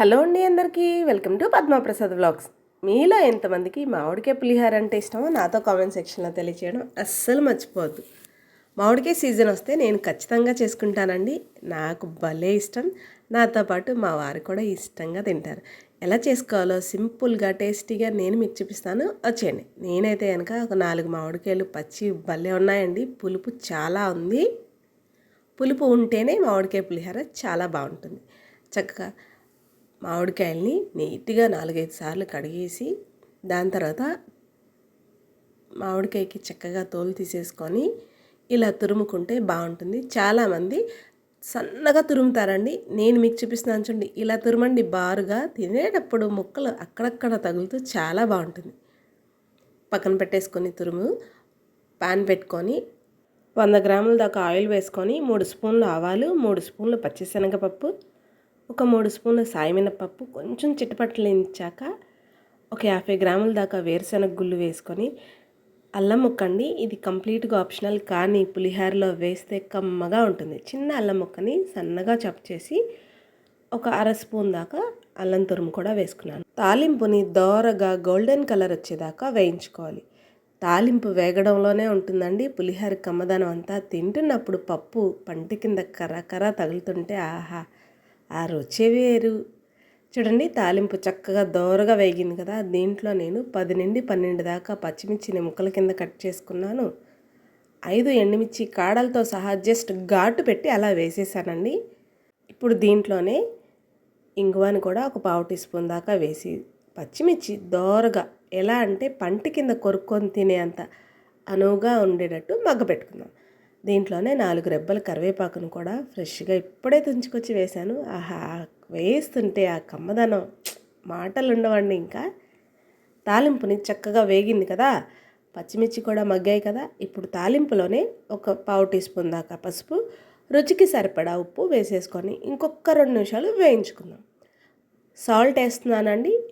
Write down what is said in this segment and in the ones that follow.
Hello అండి అందరికీ. Welcome to Padma Prasad vlogs. మీలో ఎంతమందికి మామిడికాయ పులిహార అంటే ఇష్టమో నాతో కామెంట్ సెక్షన్లో తెలియచేయడం అస్సలు మర్చిపోవద్దు. మామిడికాయ సీజన్ వస్తే నేను ఖచ్చితంగా చేసుకుంటానండి. నాకు భలే ఇష్టం. నాతో పాటు మా వారు కూడా ఇష్టంగా తింటారు. ఎలా చేసుకోవాలో సింపుల్గా టేస్టీగా నేను మీకు చూపిస్తాను. వచ్చేయండి. నేనైతే కనుక ఒక నాలుగు మామిడికాయలు పచ్చి భలే ఉన్నాయండి. పులుపు చాలా ఉంది. పులుపు ఉంటేనే మామిడికాయ పులిహోర చాలా బాగుంటుంది. చక్కగా మామిడికాయల్ని నీట్గా నాలుగైదు సార్లు కడిగేసి దాని తర్వాత మామిడికాయకి చక్కగా తోలు తీసేసుకొని ఇలా తురుముకుంటే బాగుంటుంది. చాలామంది సన్నగా తురుముతారండి. నేను మీకు చూపిస్తున్నాను చూడండి. ఇలా తురుమండి బారుగా తినేటప్పుడు ముక్కలు అక్కడక్కడ తగులుతూ చాలా బాగుంటుంది. పక్కన పెట్టేసుకొని తురుము పాన్ పెట్టుకొని వంద గ్రాముల దాకా ఆయిల్ వేసుకొని మూడు స్పూన్లు ఆవాలు మూడు స్పూన్లు పచ్చిశనగపప్పు ఒక మూడు స్పూన్లు సాయమినపప్పు కొంచెం చిటపట్టలించాక ఒక యాభై గ్రాముల దాకా వేరుశనగ గుళ్ళు వేసుకొని అల్లం ముక్కండి. ఇది కంప్లీట్గా ఆప్షనల్ కానీ పులిహోరలో వేస్తే కమ్మగా ఉంటుంది. చిన్న అల్లం ముక్కని సన్నగా చప్ చేసి ఒక అర స్పూన్ దాకా అల్లం తురుము కూడా వేసుకున్నాను. తాలింపుని దోరగా గోల్డెన్ కలర్ వచ్చేదాకా వేయించుకోవాలి. తాలింపు వేగడంలోనే ఉంటుందండి. పులిహోర కమ్మదనం అంతా తింటున్నప్పుడు పప్పు పంట కింద కర్ర కర్ర తగులుతుంటే ఆహా ఆ రుచే వేరు. చూడండి తాలింపు చక్కగా దోరగా వేగింది కదా. దీంట్లో నేను పది నుండి పన్నెండు దాకా పచ్చిమిర్చిని ముక్కల కింద కట్ చేసుకున్నాను. ఐదు ఎండుమిర్చి కాడలతో సహా జస్ట్ ఘాటు పెట్టి అలా వేసేసానండి. ఇప్పుడు దీంట్లోనే ఇంగువాని కూడా ఒక పావు టీ స్పూన్ దాకా వేసి పచ్చిమిర్చి దోరగా ఎలా అంటే పంట కింద కొరుక్కొని తినే అంత అనువుగా ఉండేటట్టు మగ్గ పెట్టుకుందాం. దీంట్లోనే నాలుగు రెబ్బల కరివేపాకును కూడా ఫ్రెష్గా ఇప్పుడే తుంచుకొచ్చి వేశాను. ఆహా వేస్తుంటే ఆ కమ్మదనం. మాటలు ఉండవండి ఇంకా. తాలింపుని చక్కగా వేగింది కదా. పచ్చిమిర్చి కూడా మగ్గాయి కదా. ఇప్పుడు తాలింపులోనే ఒక పావు టీ స్పూన్ దాకా పసుపు రుచికి సరిపడా ఉప్పు వేసేసుకొని ఇంకొక రెండు నిమిషాలు వేయించుకుందాం. సాల్ట్ వేస్తున్నానండి.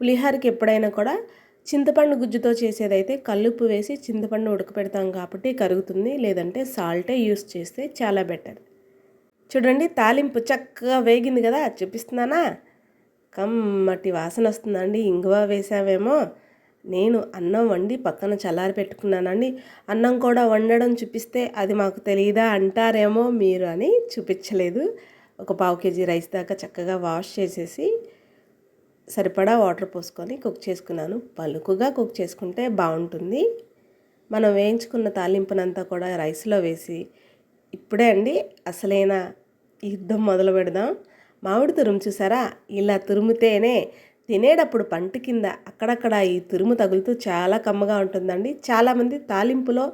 పులిహోరకి ఎప్పుడైనా కూడా చింతపండు గుజ్జుతో చేసేదైతే కల్లుప్పు వేసి చింతపండు ఉడకపెడతాం కాబట్టి కరుగుతుంది లేదంటే సాల్టే యూస్ చేస్తే చాలా బెటర్. చూడండి తాలింపు చక్కగా వేగింది కదా చూపిస్తున్నానా? కమ్మటి వాసన వస్తుందండి. ఇంగువ వేసావేమో. నేను అన్నం వండి పక్కన చల్లారి పెట్టుకున్నానండి. అన్నం కూడా వండడం చూపిస్తే అది మాకు తెలియదా అంటారేమో మీరు అని చూపించలేదు. ఒక పావు కేజీ రైస్ దాకా చక్కగా వాష్ చేసేసి సరిపడా వాటర్ పోసుకొని కుక్ చేసుకున్నాను. పలుకుగా కుక్ చేసుకుంటే బాగుంటుంది. మనం వేయించుకున్న తాలింపునంతా కూడా రైస్లో వేసి ఇప్పుడే అండి అసలైన యుద్ధం మొదలు పెడదాం. మామిడి తురుము చూసారా? ఇలా తురుముతేనే తినేటప్పుడు పంట కింద అక్కడక్కడ ఈ తురుము తగులుతూ చాలా కమ్మగా ఉంటుందండి. చాలామంది తాలింపులో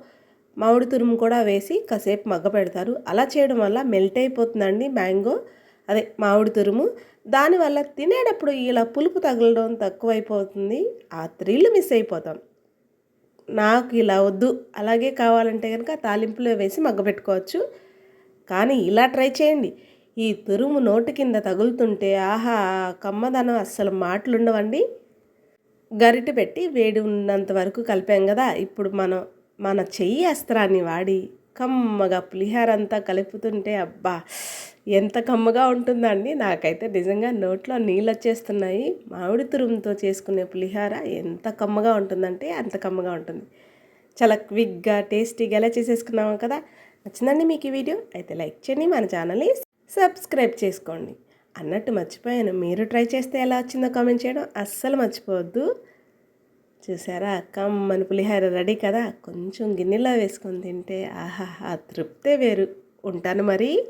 మామిడి తురుము కూడా వేసి కాసేపు మగ్గ పెడతారు. అలా చేయడం వల్ల మెల్ట్ అయిపోతుందండి మ్యాంగో. అదే మామిడి తురుము. దానివల్ల తినేటప్పుడు ఇలా పులుపు తగలడం తక్కువైపోతుంది. ఆ త్రిల్లు మిస్ అయిపోతాం. నాకు ఇలా వద్దు. అలాగే కావాలంటే కనుక తాలింపులో వేసి మగ్గబెట్టుకోవచ్చు కానీ ఇలా ట్రై చేయండి. ఈ తురుము నోటి కింద తగులుతుంటే ఆహా కమ్మదనం అస్సలు మాటలుండవండి. గరిటె పెట్టి వేడి ఉన్నంత వరకు కలిపాం కదా. ఇప్పుడు మనం మన చెయ్యి అస్త్రాన్ని వాడి కమ్మగా పులిహార అంతా కలుపుతుంటే అబ్బా ఎంత కమ్మగా ఉంటుందండి. నాకైతే నిజంగా నోట్లో నీళ్ళు వచ్చేస్తున్నాయి మామిడి తురుముతో చేసుకునే పులిహార ఎంత కమ్మగా ఉంటుందంటే అంత కమ్మగా ఉంటుంది. చాలా క్విక్గా టేస్టీగా ఎలా చేసేసుకున్నాము కదా. నచ్చిందండి మీకు ఈ వీడియో? అయితే లైక్ చేయండి మన ఛానల్ని సబ్స్క్రైబ్ చేసుకోండి. అన్నట్టు మర్చిపోయాను. మీరు ట్రై చేస్తే ఎలా వచ్చిందో కామెంట్ చేయడం అస్సలు మర్చిపోవద్దు. చూసారా? కమ్మని పులిహార రెడీ కదా. కొంచెం గిన్నెలో వేసుకొని తింటే ఆహా ఆ తృప్తే వేరు. ఉంటాను మరి.